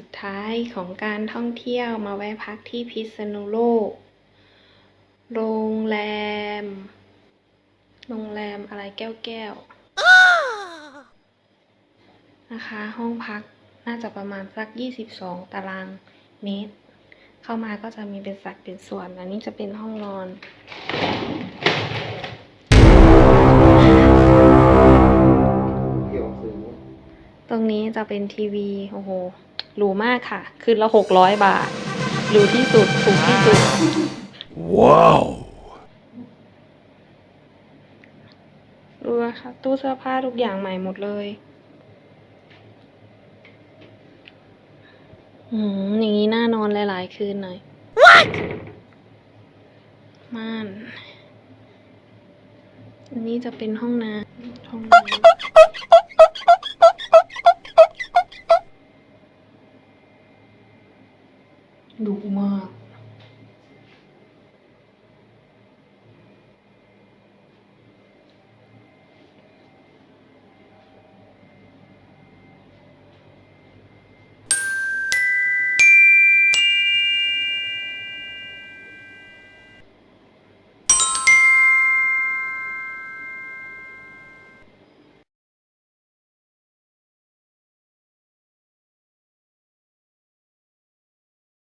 ุดท้ายของการท่องเที่ยวมาแวะพักที่พิษณุโลก โรงแรม โรงแรมอะไรแก้วแก้วๆนะคะ ห้องพักน่าจะประมาณสัก 22 ตารางเมตร เข้ามาก็จะมีเป็นสัดเป็นส่วน อันนี้จะเป็นห้องนอนตรงนี้จะเป็นทีวี โอ้โห หรูมากค่ะ คืนละหกร้อยบาทหรูที่สุดถูกที่สุด Wow. ดูนะคะตู้เสื้อผ้าทุกอย่างใหม่หมดเลย อืม อย่างนี้น่านอนหลายๆคืนหน่อย What ม่าน อันนี้จะเป็นห้องน้ำห้องน้ำ ดุมาก